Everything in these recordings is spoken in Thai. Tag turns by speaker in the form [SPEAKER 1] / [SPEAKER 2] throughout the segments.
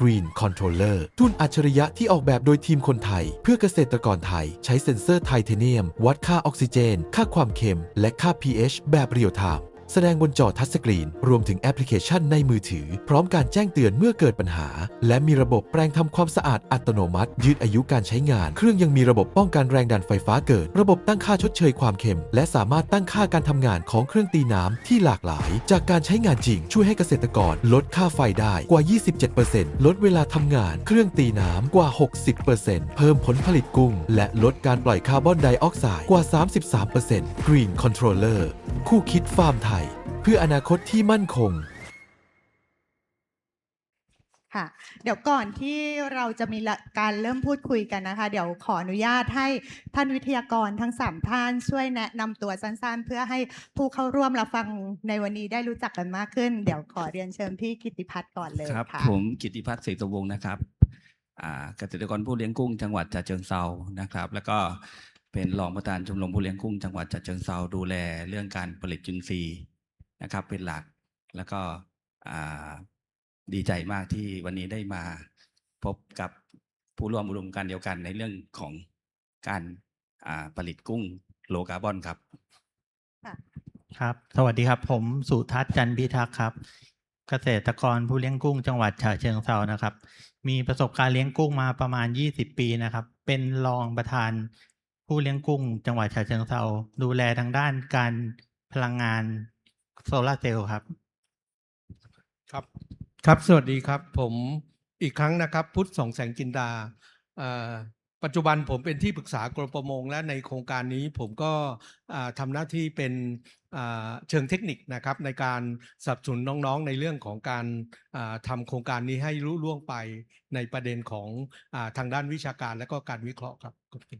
[SPEAKER 1] Green Controller ทุนอัจฉริยะที่ออกแบบโดยทีมคนไทย เพื่อเกษตรกรไทย ใช้เซ็นเซอร์ไทเทเนียม วัดค่าออกซิเจน ค่าความเค็ม และค่า pH แบบเรียลไทม์ แสดงบนจอทัชสกรีน รวมถึงแอปพลิเคชันในมือถือ พร้อมการแจ้งเตือนเมื่อเกิดปัญหา และมีระบบแปรงทำความสะอาดอัตโนมัติ ยืดอายุการใช้งาน เครื่องยังมีระบบป้องกันแรงดันไฟฟ้าเกิด ระบบตั้งค่าชดเชยความเค็ม และสามารถตั้งค่าการทำงานของเครื่องตีน้ำที่หลากหลาย จากการใช้งานจริง ช่วยให้เกษตรกรลดค่าไฟได้กว่า 27%ลดเวลาทำงาน เครื่องตีน้ำกว่า 60%เพิ่มผลผลิตกุ้ง และลดการปล่อยคาร์บอนไดออกไซด์กว่า 33% Green Controller คู่คิดฟาร์มไทย เพื่ออนาคตที่มั่นคง
[SPEAKER 2] ค่ะ เดี๋ยวก่อนที่เราจะมีละการเริ่มพูดคุยกันนะคะ เดี๋ยวขออนุญาตให้ท่านวิทยากรทั้งสามท่านช่วยแนะนำตัวสั้นๆ เพื่อให้ผู้เข้าร่วมรับฟังในวันนี้ได้รู้จักกันมากขึ้น เดี๋ยวขอเรียนเชิญพี่กิติพัฒน์ก่อนเลย
[SPEAKER 3] ครับ
[SPEAKER 2] ค่ะ
[SPEAKER 3] ผมกิติพัฒน์เสกสมวงศ์นะครับอ่าเกษตรกรผู้เลี้ยงกุ้งจังหวัดฉะเชิงเซานะครับ แล้วก็ เป็นรองประธานชมรมผู้เลี้ยงกุ้งจังหวัดฉะเชิงเซาดูแลเรื่องการผลิตจุลินทรีย์นะครับ เป็นหลักแล้วก็อ่าดีใจมากที่วันนี้ได้มาพบกับผู้ร่วมอุดมการณ์เดียวกันในเรื่องของการอ่าผลิตกุ้งโลคาร์บอนครับ
[SPEAKER 4] ครับ สวัสดีครับ ผมสุทัศน์จันทร์พิทักษ์ครับ เกษตรกรผู้เลี้ยงกุ้งจังหวัดฉะเชิงเทรานะครับ มีประสบการณ์เลี้ยงกุ้งมาประมาณ 20 ปีนะครับ เป็นรองประธาน ผู้เลี้ยงกุ้ง จังหวัดฉะเชิงเทราดูแลทางด้านการพลังงานโซลาร์เซลล์ครับ
[SPEAKER 5] ครับ ครับสวัสดีครับ ผมอีกครั้งนะครับ พุทธสองแสงจินดาเอ่อปัจจุบันผมเป็นที่ปรึกษากรมประมงและในโครงการนี้ผมก็อ่าทำหน้าที่เป็นเชิงเทคนิคนะครับในการสนับสนุนน้องๆในเรื่องของการทำโครงการนี้ให้รุ่ล่วงไปในประเด็นของอทางด้านวิชาการและก็การวิเคราะห์ครับ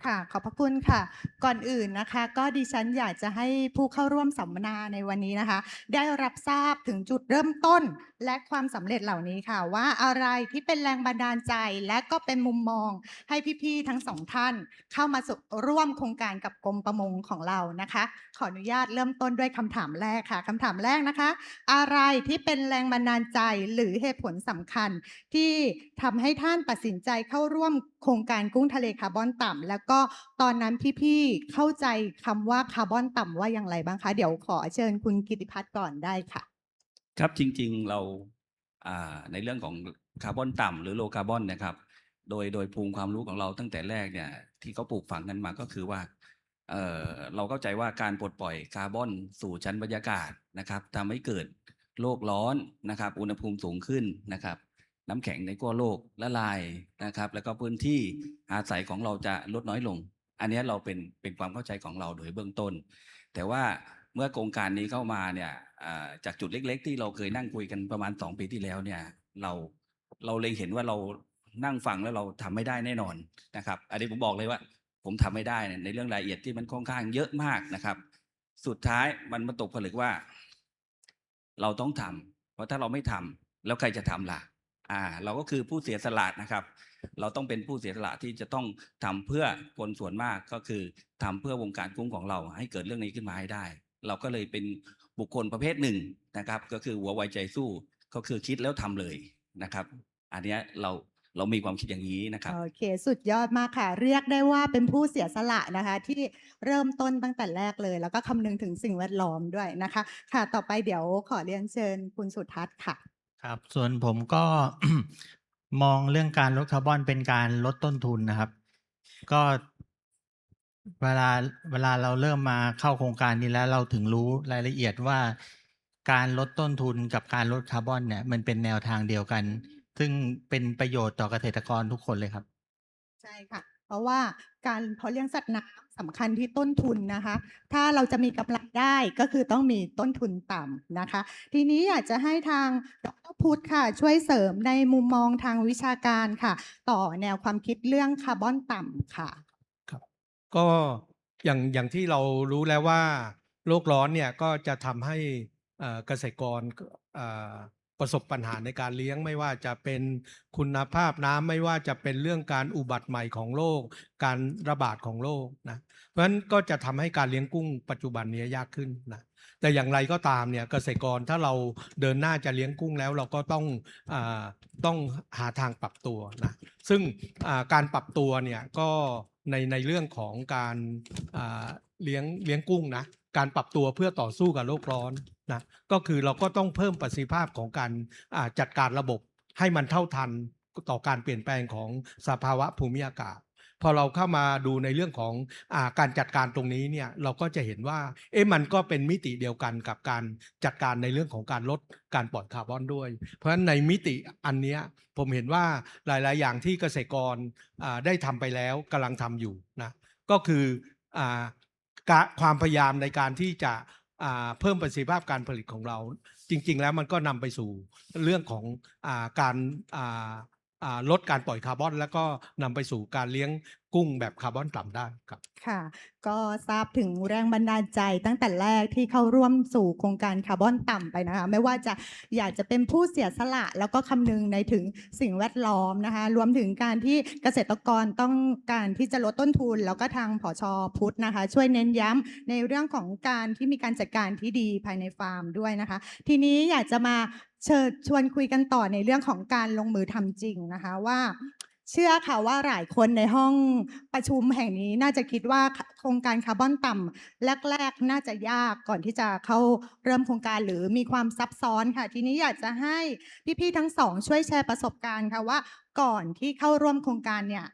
[SPEAKER 5] ค่ะ
[SPEAKER 2] ขอบพระคุณค่ะ ก่อนอื่นนะคะ ก็ดิฉันอยากจะให้ผู้เข้าร่วมสัมมนาในวันนี้นะคะ ได้รับทราบถึงจุดเริ่มต้นและความสำเร็จเหล่านี้ค่ะ ว่าอะไรที่เป็นแรงบันดาลใจและก็เป็นมุมมองให้พี่ๆทั้งสองท่าน เข้ามาสู่ร่วมโครงการกับกรมประมงของเรานะคะ ขออนุญาตเริ่มต้นด้วยคำถามแรกค่ะคำถามแรกนะคะ อะไรที่เป็นแรงบันดาลใจหรือเหตุผลสำคัญ ที่ทำให้ท่านตัดสินใจเข้าร่วมโครงการกุ้งทะเลคาร์บอนต่ำแล้วก็ตอนนั้นพี่ๆเข้าใจคำว่าคาร์บอนต่ำว่าอย่างไรบ้างคะ เดี๋ยวขอเชิญคุณกิติพัฒน์ก่อนได้ค่ะ
[SPEAKER 3] ครับจริงๆเราในเรื่องของคาร์บอนต่ำหรือโลคาร์บอนนะครับโดยโดยภูมิความรู้ของเราตั้งแต่แรกเนี่ยที่เขาปลูกฝังกันมาก็คือว่า เออเราเข้าใจว่าการปลดปล่อยคาร์บอนสู่ชั้นบรรยากาศนะครับทำให้เกิดโลกร้อนนะครับ อุณหภูมิสูงขึ้นนะครับ น้ำแข็งในขั้วโลกละลายนะครับ แล้วก็พื้นที่อาศัยของเราจะลดน้อยลง อันนี้เราเป็นเป็นความเข้าใจของเราโดยเบื้องต้น แต่ว่าเมื่อโครงการนี้เข้ามาเนี่ยจากจุดเล็ก ๆ ที่เราเคยนั่งคุยกันประมาณสองปีที่แล้วเนี่ยเราเราเลยเห็นว่าเรานั่งฟังแล้วเราทำไม่ได้แน่นอนนะครับ อันนี้ผมบอกเลยว่า ผมทำไม่ได้ในเรื่องรายละเอียดที่มันค่อนข้างเยอะมากนะครับ สุดท้ายมันมาตกผลึกว่า เราต้องทำเพราะถ้าเราไม่ทำแล้วใครจะทำล่ะ อ่า เราก็คือผู้เสียสละนะครับ เราต้องเป็นผู้เสียสละที่จะต้องทำเพื่อคนส่วนมากก็คือทำเพื่อวงการกุ้งของเรา ให้เกิดเรื่องนี้ขึ้นมาให้ได้ เราก็เลยเป็นบุคคลประเภทหนึ่งนะครับ ก็คือหัวไวใจสู้ก็คือคิดแล้วทำเลยนะครับ อันนี้เรา เรามีความคิดอย่างนี้นะครับ
[SPEAKER 2] โอเค สุดยอดมากค่ะ เรียกได้ว่าเป็นผู้เสียสละนะคะ ที่เริ่มต้นตั้งแต่แรกเลย แล้วก็คำนึงถึงสิ่งแวดล้อมด้วยนะคะ ค่ะ ต่อไปเดี๋ยวขอเรียนเชิญคุณสุทัศน์ค่ะ
[SPEAKER 4] ครับ ส่วนผมก็ มองเรื่องการลดคาร์บอนเป็นการลดต้นทุนนะครับ ก็เวลาเวลาเราเริ่มมาเข้าโครงการนี้แล้วเราถึงรู้รายละเอียดว่า การลดต้นทุนกับการลดคาร์บอนเนี่ยมันเป็นแนวทางเดียวกัน ซึ่งเป็นประโยชน์ต่อเกษตรกรทุกคนเลยครับ
[SPEAKER 2] ใช่ค่ะ เพราะว่าการเพาะเลี้ยงสัตว์น้ำสำคัญที่ต้นทุนนะคะ ถ้าเราจะมีกำไรได้ก็คือต้องมีต้นทุนต่ำนะคะ ทีนี้อยากจะให้ทางดรพุทธค่ะ ช่วยเสริมในมุมมองทางวิชาการค่ะ ต่อแนวความคิดเรื่องคาร์บอนต่ำค่ะ
[SPEAKER 5] ก็อย่างอย่างที่เรารู้แล้วว่า โลกร้อนเนี่ยก็จะทำให้เอ่อเกษตรกรเอ่อ ประสบปัญหาในการเลี้ยงไม่ว่าจะเป็นคุณภาพน้ำไม่ว่าจะเป็นเรื่องการอุบัติใหม่ของโลก การระบาดของโลกนะเพราะฉะนั้นก็จะทำให้การเลี้ยงกุ้งปัจจุบันนี้ยากขึ้นนะแต่อย่างไรก็ตามเนี่ยเกษตรกรถ้าเราเดินหน้าจะเลี้ยงกุ้งแล้ว เราก็ต้องอาต้องหาทางปรับตัวนะซึ่งอ่าการปรับตัวเนี่ยก็ในในเรื่องของการอ่าเลี้ยงเลี้ยงกุ้งนะการปรับตัวเพื่อต่อสู้กับโลกร้อน นะก็คือเราก็ต้องเพิ่มประสิทธิภาพของการจัดการระบบให้มันเท่าทันต่อการเปลี่ยนแปลงของสภาวะภูมิอากาศ พอเราเข้ามาดูในเรื่องของอการจัดการตรงนี้เนี่ยเราก็จะเห็นว่าเอ๊ะมันก็เป็นมิติเดียวกันกับการจัดการในเรื่องของการลดการปล่อยคาร์บอนด้วย เพราะฉะนั้นในมิติอันนี้ผมเห็นว่าหลาย ๆ อย่างที่เกษตรกรได้ทำไปแล้วกำลังทำอยู่นะก็คืออความพยายามในการที่จะ เพิ่มประสิทธิภาพการผลิตของเรา จริง ๆ แล้วมันก็นำไปสู่เรื่องของอการอ ลดการปล่อยคาร์บอน แล้วก็นำไปสู่การเลี้ยงกุ้งแบบคาร์บอนต่ำได้ครับ
[SPEAKER 2] ค่ะ ก็ทราบถึงแรงบันดาลใจตั้งแต่แรกที่เข้าร่วมสู่โครงการคาร์บอนต่ำไปนะคะ ไม่ว่าจะอยากจะเป็นผู้เสียสละ แล้วก็คำนึงในถึงสิ่งแวดล้อมนะคะ รวมถึงการที่เกษตรกรต้องการที่จะลดต้นทุน แล้วก็ทางผอชพุทธนะคะ ช่วยเน้นย้ำในเรื่องของการที่มีการจัดการที่ดีภายในฟาร์มด้วยนะคะ ทีนี้อยากจะมา เชิญชวนคุยกันต่อในเรื่องของการลงมือทำจริงนะคะว่าเชื่อค่ะว่าหลายคนในห้องประชุมแห่งนี้น่าจะคิดว่าโครงการคาร์บอนต่ำแรก ๆ น่าจะยากก่อนที่จะเข้าเริ่มโครงการหรือมีความซับซ้อนค่ะ ทีนี้อยากจะให้พี่ๆทั้งสองช่วยแชร์ประสบการณ์ค่ะว่าก่อนที่เข้าร่วมโครงการเนี่ย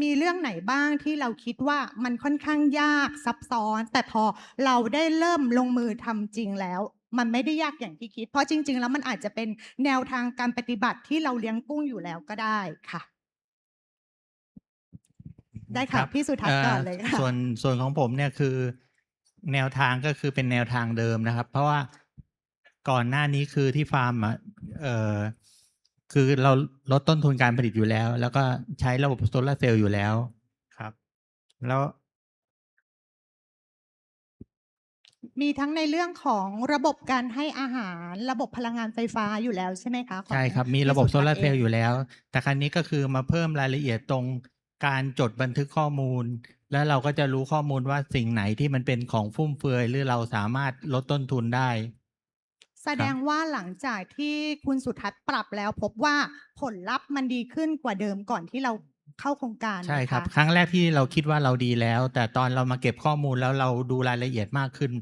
[SPEAKER 2] มีเรื่องไหนบ้างที่เราคิดว่ามันค่อนข้างยากซับซ้อน แต่พอเราได้เริ่มลงมือทำจริงแล้ว มันไม่ได้ยากอย่างที่คิด เพราะจริง ๆ แล้วมันอาจจะเป็นแนวทางการปฏิบัติที่เราเลี้ยงกุ้งอยู่แล้วก็ได้ค่ะ ได้ค่ะ
[SPEAKER 4] รับ
[SPEAKER 2] พี่สุทัศน์ก่อน
[SPEAKER 4] อ่อ
[SPEAKER 2] เลยค่ะ
[SPEAKER 4] ส่วนส่วนของผมเนี่ยคือ แนวทางก็คือเป็นแนวทางเดิมนะครับ เพราะว่าก่อนหน้านี้คือที่ฟาร์มอะเออคือเราลดต้นทุนการผลิตอยู่แล้ว แล้วก็ใช้ระบบโซลาร์เซลล์อยู่แล้วครับ แล้ว
[SPEAKER 2] มีทั้งในเรื่องของระบบการให้อาหาร ระบบพลังงานไฟฟ้าอยู่แล้วใช่ไหมคะของ
[SPEAKER 4] ใช่ครับ มี
[SPEAKER 2] พี่
[SPEAKER 4] ระบบ
[SPEAKER 2] สุ
[SPEAKER 4] โซ
[SPEAKER 2] ทัศน์
[SPEAKER 4] ลาร์เซลล์
[SPEAKER 2] ง
[SPEAKER 4] อยู่แล้ว แต่ครั้นี้ก็คือมาเพิ่มรายละเอียดตรงการจดบันทึกข้อมูล แล้วเราก็จะรู้ข้อมูลว่าสิ่งไหนที่มันเป็นของฟุ่มเฟือยหรือเราสามารถลดต้นทุนได้
[SPEAKER 2] แสดงว่าหลังจากที่คุณสุทัศน์ปรับแล้วพบว่าผลลัพธ์มันดีขึ้นกว่าเดิมก่อนที่เราเข้าโครงการ
[SPEAKER 4] ใช่ครับ
[SPEAKER 2] นะะ
[SPEAKER 4] ครั้งแรกที่เราคิดว่าเราดีแล้ว แต่ตอนเรามาเก็บข้อมูลแล้วเราดูรายละเอียดมากขึ้น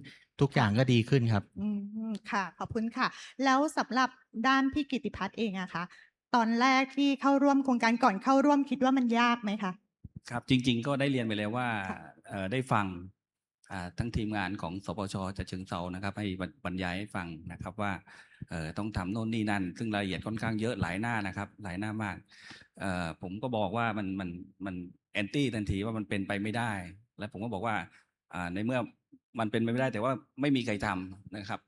[SPEAKER 4] ทุกอย่างก็ดีขึ้นครับ
[SPEAKER 2] อืมค่ะ ขอบคุณค่ะ แล้วสำหรับด้านพี่กิติพัฒน์เองอะคะตอนแรกที่เข้าร่วมโครงการก่อนเข้าร่วมคิดว่ามันยากไหมคะ
[SPEAKER 3] ครับจริง ๆ ก็ได้เรียนไปแล้วว่า
[SPEAKER 2] ค่ะ
[SPEAKER 3] เอ่อได้ฟังอ่าทั้งทีมงานของสปชจะเชิงเซานะครับ ให้บรรบรรยายให้ฟังนะครับว่าเอ่อต้องทำโน่นนี่นั่น ซึ่งรายละเอียดค่อนข้างเยอะหลายหน้านะครับ หลายหน้ามากเอ่อผมก็บอกว่ามันมันมันแอนตี้ทันทีว่ามันเป็นไปไม่ได้ และผมก็บอกว่าอ่าในเมื่อ มันเป็นไปไม่ได้แต่ว่าไม่มีใครทำนะครับ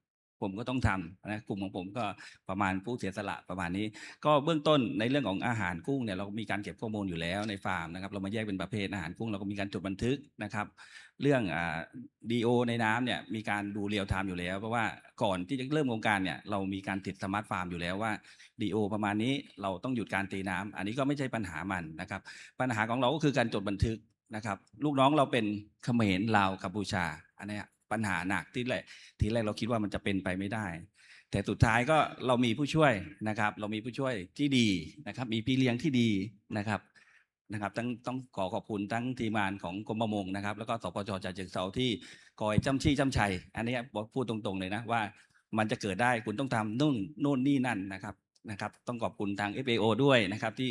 [SPEAKER 3] ผมก็ต้องทำนะกลุ่มของผมก็ประมาณผู้เสียสละประมาณนี้ ก็เบื้องต้นในเรื่องของอาหารกุ้งเนี่ยเรามีการเก็บข้อมูลอยู่แล้วในฟาร์มนะครับ เรามาแยกเป็นประเภทอาหารกุ้งเราก็มีการจดบันทึกนะครับ เรื่องอ่าดีโอในน้ำเนี่ยมีการดูเรียลไทม์อยู่แล้ว เพราะว่าก่อนที่จะเริ่มโครงการเนี่ยเรามีการติดสมาร์ทฟาร์มอยู่แล้วว่าดีโอประมาณนี้เราต้องหยุดการตีน้ำอันนี้ก็ไม่ใช่ปัญหามันนะครับ ปัญหาของเราก็คือการจดบันทึกนะครับ ลูกน้องเราเป็นเขมรลาวกัมพูชา อันนี้ปัญหาหนักที่แรกทีแรกเราคิดว่ามันจะเป็นไปไม่ได้ แต่สุดท้ายก็เรามีผู้ช่วยนะครับ เรามีผู้ช่วยที่ดีนะครับ มีพี่เลี้ยงที่ดีนะครับนะครับต้องต้องขอขอบคุณทั้งทีมงานของกรมประมงนะครับ แล้วก็สปจจากเชิงเซาที่คอยจ้ำชี้จ้ำชัย อันนี้พูดตรงๆเลยนะว่า มันจะเกิดได้คุณต้องทำนู่นนู่นนี่นั่นนะครับนะครับ ต้องขอบคุณทาง FAO ด้วยนะครับ ที่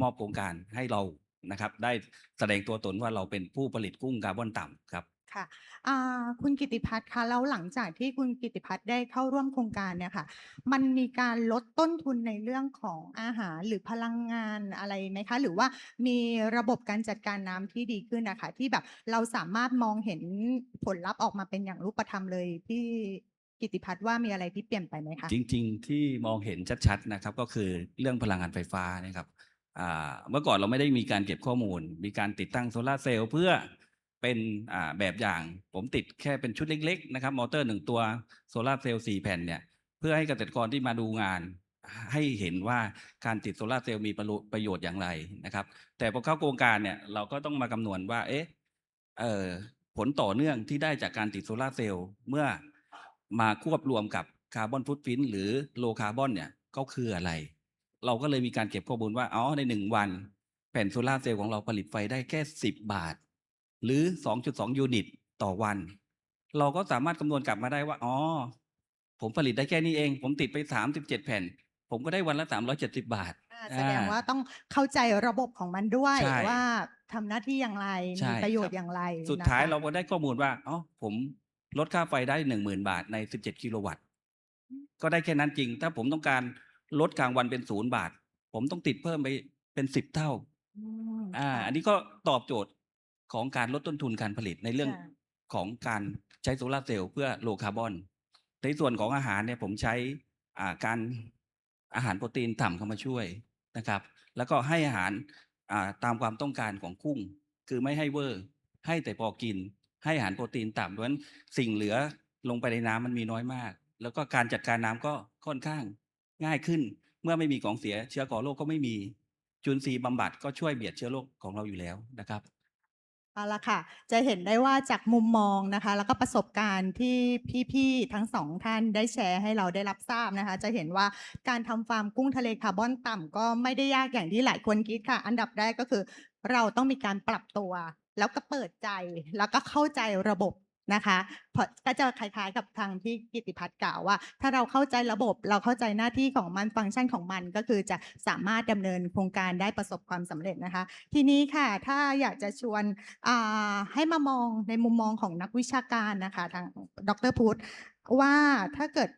[SPEAKER 3] มอบโครงการให้เรานะครับ ได้แสดงตัวตนว่าเราเป็นผู้ผลิตกุ้งคาร์บอนต่ำครับ
[SPEAKER 2] ค่ะอ่าคุณกิติพัฒน์คะแล้วหลังจากที่คุณกิติพัฒน์ได้เข้าร่วมโครงการเนี่ยค่ะ มันมีการลดต้นทุนในเรื่องของอาหารหรือพลังงานอะไรไหมคะ หรือว่ามีระบบการจัดการน้ำที่ดีขึ้นนะคะ ที่แบบเราสามารถมองเห็นผลลัพธ์ออกมาเป็นอย่างรูปธรรมเลยพี่กิติพัฒน์ว่ามีอะไรที่เปลี่ยนไปไหมคะ
[SPEAKER 3] จริงๆ ที่มองเห็นชัดๆนะครับก็คือเรื่องพลังงานไฟฟ้านะครับอ่าเมื่อก่อนเราไม่ได้มีการเก็บข้อมูล มีการติดตั้งโซลาร์เซลล์เพื่อ เป็นแบบอย่างผมติดแค่เป็นชุดเล็ก ๆ นะครับ มอเตอร์หนึ่งตัวโซลาร์เซลล์สี่แผ่นเนี่ย เพื่อให้เกษตรกรที่มาดูงาน ให้เห็นว่าการติดโซลาร์เซลล์มีประโยชน์อย่างไรนะครับ แต่พอเข้าโครงการเนี่ยเราก็ต้องมาคำนวณว่า เอ๊ะเออผลต่อเนื่องที่ได้จากการติดโซลาร์เซลล์เมื่อมาควบรวมกับคาร์บอนฟุตพิ้นหรือโลคาร์บอนเนี่ยก็คืออะไร เราก็เลยมีการเก็บข้อมูลว่าอ๋อในหนึ่งวัน แผ่นโซลาร์เซลล์ของเราผลิตไฟได้แค่สิบบาท หรือสองจุดสองยูนิตต่อวัน เราก็สามารถคำนวณกลับมาได้ว่า อ๋อ ผมผลิตได้แค่นี้เอง ผมติดไปสามสิบเจ็ดแผ่น ผมก็ได้วันละสามร้อยเจ็ดสิบาท
[SPEAKER 2] อ่าแสดง
[SPEAKER 3] อ่า
[SPEAKER 2] ว่าต้องเข้าใจระบบของมันด้วย
[SPEAKER 3] ใช่
[SPEAKER 2] ว่าทำหน้าที่อย่างไร
[SPEAKER 3] ใช่
[SPEAKER 2] มีประโยช
[SPEAKER 3] ครั
[SPEAKER 2] น์
[SPEAKER 3] บ
[SPEAKER 2] อย่างไร
[SPEAKER 3] สุด
[SPEAKER 2] นะคะ
[SPEAKER 3] ท้ายเราก็ได้ข้อมูลว่าอ๋อผมลดค่าไฟได้หนึ่งหมื่นบาทในสิบเจ็ดกิโลวัตต์ ก็ได้แค่นั้นจริง ถ้าผมต้องการลดกลางวันเป็นศูนย์บาท ผมต้องติดเพิ่มไปเป็นสิบเท่า
[SPEAKER 2] อืม
[SPEAKER 3] อ่า
[SPEAKER 2] ค่ะ
[SPEAKER 3] อันนี้ก็ตอบโจทย์ ของการลดต้นทุนการผลิตในเรื่อง
[SPEAKER 2] ค่ะ
[SPEAKER 3] ของการใช้โซลาร์เซลล์เพื่อโลคาร์บอน ในส่วนของอาหารเนี่ยผมใช้อ่าการอาหารโปรตีนต่ำเข้ามาช่วยนะครับ แล้วก็ให้อาหารอ่าตามความต้องการของกุ้ง คือไม่ให้เวอร์ ให้แต่พอกิน ให้อาหารโปรตีนต่ำเพราะฉะนั้นสิ่งเหลือลงไปในน้ำมันมีน้อยมาก แล้วก็การจัดการน้ำก็ค่อนข้างง่ายขึ้น เมื่อไม่มีของเสียเชื้อก่อโรคก็ไม่มีจุลินทรีย์บำบัดก็ช่วยเบียดเชื้อโรคของเราอยู่แล้วนะครับ
[SPEAKER 2] เอาละค่ะ จะเห็นได้ว่าจากมุมมองนะคะ แล้วก็ประสบการณ์ที่พี่ๆทั้งสองท่านได้แชร์ให้เราได้รับทราบนะคะ จะเห็นว่าการทำฟาร์มกุ้งทะเลคาร์บอนต่ำก็ไม่ได้ยากอย่างที่หลายคนคิดค่ะ อันดับแรกก็คือ เราต้องมีการปรับตัว แล้วก็เปิดใจแล้วก็เข้าใจระบบ นะคะก็จะคล้ายๆกับทางที่กิติพัฒน์กล่าวว่า ถ้าเราเข้าใจระบบเราเข้าใจหน้าที่ของมันฟังก์ชันของมันก็คือจะสามารถดำเนินโครงการได้ประสบความสำเร็จนะคะ ทีนี้ค่ะถ้าอยากจะชวนให้มามองในมุมมองของนักวิชาการนะคะทางดรพุทธ ว่าถ้าเกิด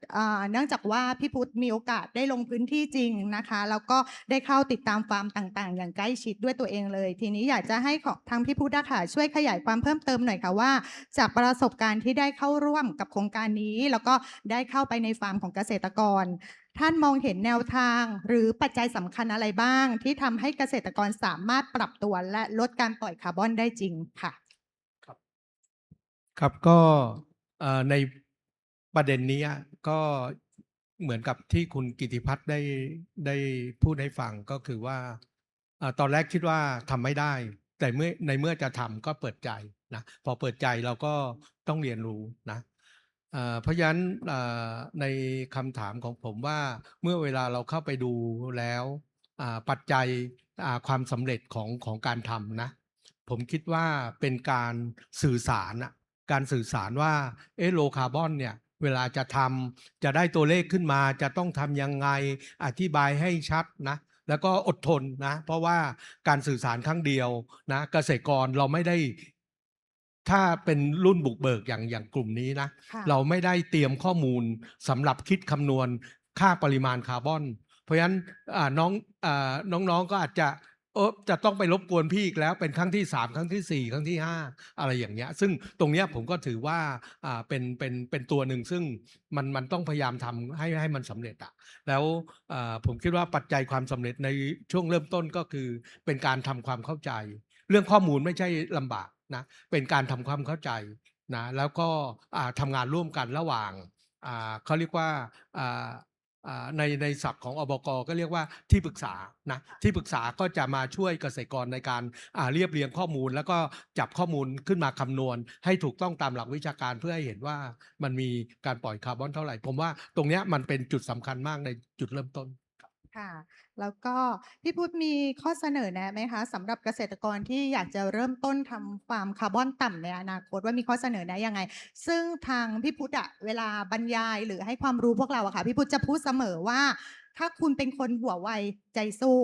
[SPEAKER 2] เนื่องจากว่าพี่พุทธมีโอกาสได้ลงพื้นที่จริงนะคะ แล้วก็ได้เข้าติดตามฟาร์มต่างๆ อย่างใกล้ชิดด้วยตัวเองเลย ทีนี้อยากจะให้ของทางพี่พุทธค่ะช่วยขยายความเพิ่มเติมหน่อยค่ะว่า จากประสบการณ์ที่ได้เข้าร่วมกับโครงการนี้ แล้วก็ได้เข้าไปในฟาร์มของเกษตรกร ท่านมองเห็นแนวทางหรือปัจจัยสำคัญอะไรบ้าง ที่ทำให้เกษตรกรสามารถปรับตัวและลดการปล่อยคาร์บอนได้จริงค่ะ
[SPEAKER 5] ครับก็เอ่อใน ประเด็นนี้ก็เหมือนกับที่คุณกิติพัฒน์ได้ได้พูดให้ฟังก็คือว่าอตอนแรกคิดว่าทำไม่ได้ แต่เมื่อในเมื่อจะทำก็เปิดใจนะพอเปิดใจเราก็ต้องเรียนรู้นะเพราะฉะนั้นในคำถามของผมว่าเมื่อเวลาเราเข้าไปดูแล้วปัจจัยความสำเร็จของของการทำนะผมคิดว่าเป็นการสื่อสารการสื่อสารว่าเอโลคาร์บอนเนี่ย เวลาจะทำจะได้ตัวเลขขึ้นมา จะต้องทำยังไงอธิบายให้ชัดนะแล้วก็อดทนนะ เพราะว่าการสื่อสารครั้งเดียวนะเกษตรกรเราไม่ได้ ถ้าเป็นรุ่นบุกเบิกอย่างอย่างกลุ่มนี้นะ
[SPEAKER 2] ค่ะ
[SPEAKER 5] เราไม่ได้เตรียมข้อมูลสำหรับคิดคำนวณค่าปริมาณคาร์บอน เพราะฉะนั้นอ่าน้องอ่าน้องๆก็อาจจะ เออจะต้องไปรบกวนพี่อีกแล้ว เป็นครั้งที่สามครั้งที่สี่ครั้งที่ห้าอะไรอย่างเงี้ย ซึ่งตรงเนี้ยผมก็ถือว่าอ่าเป็นเป็นเป็นตัวหนึ่งซึ่งมันมันต้องพยายามทำให้ให้มันสำเร็จอะแล้วอ่าผมคิดว่าปัจจัยความสำเร็จในช่วงเริ่มต้นก็คือเป็นการทำความเข้าใจ เรื่องข้อมูลไม่ใช่ลำบากนะเป็นการทำความเข้าใจนะแล้วก็อ่าทำงานร่วมกันระหว่างอ่าเขาเรียกว่าอ่า ในในศัพท์ของอบกก็เรียกว่าที่ปรึกษานะที่ปรึกษาก็จะมาช่วยเกษตรกรในการอ่าเรียบเรียงข้อมูล แล้วก็จับข้อมูลขึ้นมาคำนวณ ให้ถูกต้องตามหลักวิชาการเพื่อให้เห็นว่ามันมีการปล่อยคาร์บอนเท่าไหร่ ผมว่าตรงเนี้ยมันเป็นจุดสำคัญมากในจุดเริ่มต้น
[SPEAKER 2] ค่ะ แล้วก็พี่พุทธมีข้อเสนอแนะไหมคะสำหรับเกษตรกรที่อยากจะเริ่มต้นทำฟาร์มคาร์บอนต่ำในอนาคตว่ามีข้อเสนอแนะยังไง ซึ่งทางพี่พุทธอะเวลาบรรยายหรือให้ความรู้พวกเราอะค่ะพี่พุทธจะพูดเสมอว่า ถ้าคุณเป็นคนหัวไวใจสู้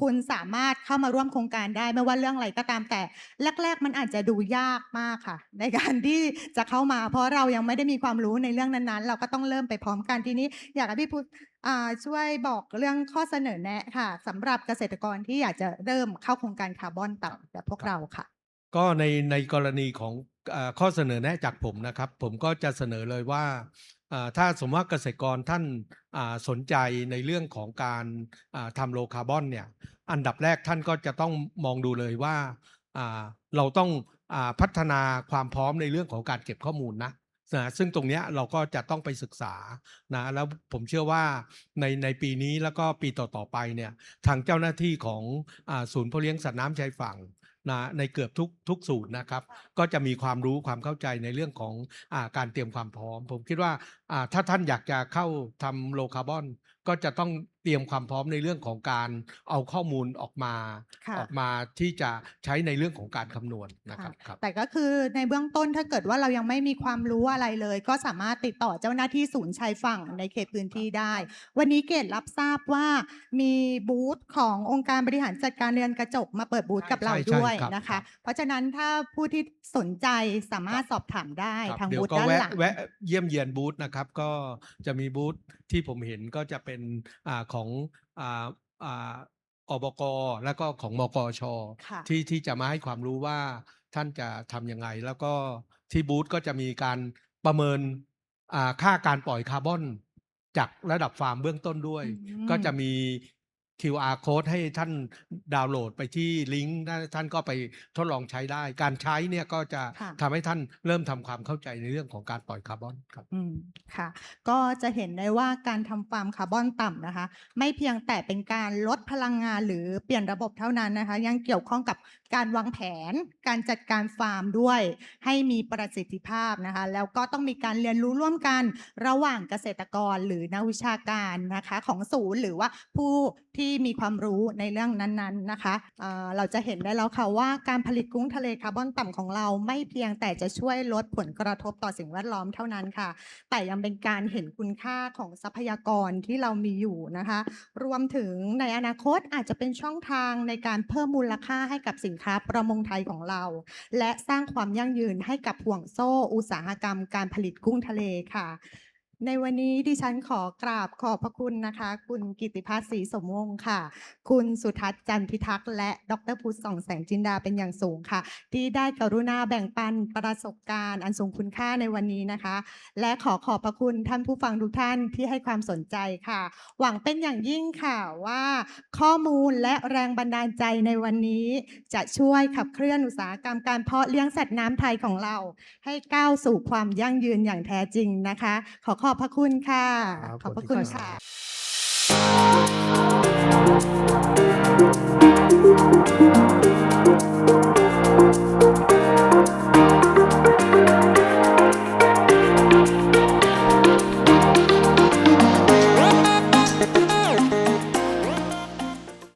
[SPEAKER 2] คุณสามารถเข้ามาร่วมโครงการได้ไม่ว่าเรื่องอะไรก็ตามแต่แรก ๆ มันอาจจะดูยากมากค่ะ ในการที่จะเข้ามา เพราะเรายังไม่ได้มีความรู้ในเรื่องนั้นๆ เราก็ต้องเริ่มไปพร้อมกันทีนี้ อยากให้พี่พุทธอ่าช่วยบอกเรื่องข้อเสนอแนะค่ะสำหรับเกษตรกรที่อยากจะเริ่มเข้าโครงการคาร์บอนต่ำแบบพวกเราค่ะ
[SPEAKER 5] ก็ในในกรณีของเออข้อเสนอแนะจากผมนะครับ ผมก็จะเสนอเลยว่าอ่า ถ้าสมมติว่าเกษตรกรท่านสนใจในเรื่องของการทำโลคาร์บอนเนี่ยอันดับแรกท่านก็จะต้องมองดูเลยว่าเราต้องพัฒนาความพร้อมในเรื่องของการเก็บข้อมูลนะนะซึ่งตรงนี้เราก็จะต้องไปศึกษานะแล้วผมเชื่อว่าในในปีนี้แล้วก็ปีต่อๆไปเนี่ยทางเจ้าหน้าที่ของอศูนย์เพาะเลี้ยงสัตว์น้ำชายฝั่ง นะในเกือบทุกทุกสูตรนะครับ ก็จะมีความรู้ความเข้าใจในเรื่องของอาการเตรียมความพร้อม ผมคิดว่าอ่าถ้าท่านอยากจะเข้าทำโลคาร์บอน ก็จะต้องเตรียมความพร้อมในเรื่องของการเอาข้อมูลออกมา
[SPEAKER 2] ค่ะ
[SPEAKER 5] ออกมาที่จะใช้ในเรื่องของการคำนวณนะครับครับ
[SPEAKER 2] แต่ก็คือในเบื้องต้นถ้าเกิดว่าเรายังไม่มีความรู้อะไรเลย ก็สามารถติดต่อเจ้าหน้าที่ศูนย์ชายฝั่งในเขตพื้นที่ได้ วันนี้เกดรับทราบว่ามีบูธขององค์การบริหารจัดการเรือนกระจกมาเปิดบูธกับเรา
[SPEAKER 5] ใช่ใช่
[SPEAKER 2] ด้วย
[SPEAKER 5] ครับ
[SPEAKER 2] นะ
[SPEAKER 5] ครั
[SPEAKER 2] คะ
[SPEAKER 5] บ
[SPEAKER 2] เพราะฉะนั้นถ้าผู้ที่สนใจสามารถสอบถามได้
[SPEAKER 5] ครับ
[SPEAKER 2] ทาง
[SPEAKER 5] เดี๋ย
[SPEAKER 2] บู
[SPEAKER 5] ว
[SPEAKER 2] ธ
[SPEAKER 5] ก็
[SPEAKER 2] ด้าน
[SPEAKER 5] แวะ
[SPEAKER 2] หลัง
[SPEAKER 5] แวะเยี่ยมเยียนบูธนะครับก็จะมีบูธ ที่ผมเห็นก็จะเป็นอ่าของอ่าอ่าอบกแล้วก็ของมกช
[SPEAKER 2] ค่ะ
[SPEAKER 5] ที่ที่จะมาให้ความรู้ว่าท่านจะทำยังไง แล้วก็ที่บูธก็จะมีการประเมินอ่าค่าการปล่อยคาร์บอนจากระดับฟาร์มเบื้องต้นด้วย
[SPEAKER 2] อืม
[SPEAKER 5] ก็จะมี QR code ให้ท่านดาวน์โหลดไปที่ลิงก์นะท่านก็ไปทดลองใช้ได้ การใช้เนี่ยก็จะ
[SPEAKER 2] ค่ะ
[SPEAKER 5] ทำให้ท่านเริ่มทำความเข้าใจในเรื่องของการปล่อยคาร์บอนครับ
[SPEAKER 2] อืมค่ะ ก็จะเห็นได้ว่าการทำฟาร์มคาร์บอนต่ำนะคะ ไม่เพียงแต่เป็นการลดพลังงานหรือเปลี่ยนระบบเท่านั้นนะคะ ยังเกี่ยวข้องกับการวางแผน การจัดการฟาร์มด้วย ให้มีประสิทธิภาพนะคะ แล้วก็ต้องมีการเรียนรู้ร่วมกันระหว่างเกษตรกรหรือนักวิชาการนะคะ ของศูนย์หรือว่าผู้ที่ที่มีความรู้ในเรื่องนั้นๆนะคะเเราจะเห็นได้แล้วค่ะว่าการผลิตกุ้งทะเลคาร์บอนต่ำของเราไม่เพียงแต่จะช่วยลดผลกระทบต่อสิ่งแวดล้อมเท่านั้นค่ะ แต่ยังเป็นการเห็นคุณค่าของทรัพยากรที่เรามีอยู่นะคะ รวมถึงในอนาคตอาจจะเป็นช่องทางในการเพิ่มมูลค่าให้กับสินค้าประมงไทยของเรา และสร้างความยั่งยืนให้กับห่วงโซ่อุตสาหกรรมการผลิตกุ้งทะเลค่ะ ในวันนี้ดิฉันขอกราบขอบพระคุณนะคะ คุณกิติพัฒน์ศรีสมวงศ์ค่ะ คุณสุทัศน์จันพิทักษ์และดรพุทธส่องแสงจินดาเป็นอย่างสูงค่ะ ที่ได้กรุณาแบ่งปันประสบการณ์อันทรงคุณค่าในวันนี้นะคะ และขอขอบพระคุณท่านผู้ฟังทุกท่านที่ให้ความสนใจค่ะ หวังเป็นอย่างยิ่งค่ะว่า ข้อมูลและแรงบันดาลใจในวันนี้ จะช่วยขับเคลื่อนอุตสาหกรรมการเพาะเลี้ยงสัตว์น้ำไทยของเรา ให้ก้าวสู่ความยั่งยืนอย่างแท้จริงนะคะ ขอขอบพระคุณค่ะ
[SPEAKER 5] ครับ
[SPEAKER 2] ขอบพระคุณ
[SPEAKER 5] ขอบคุณครั
[SPEAKER 2] ค่ะ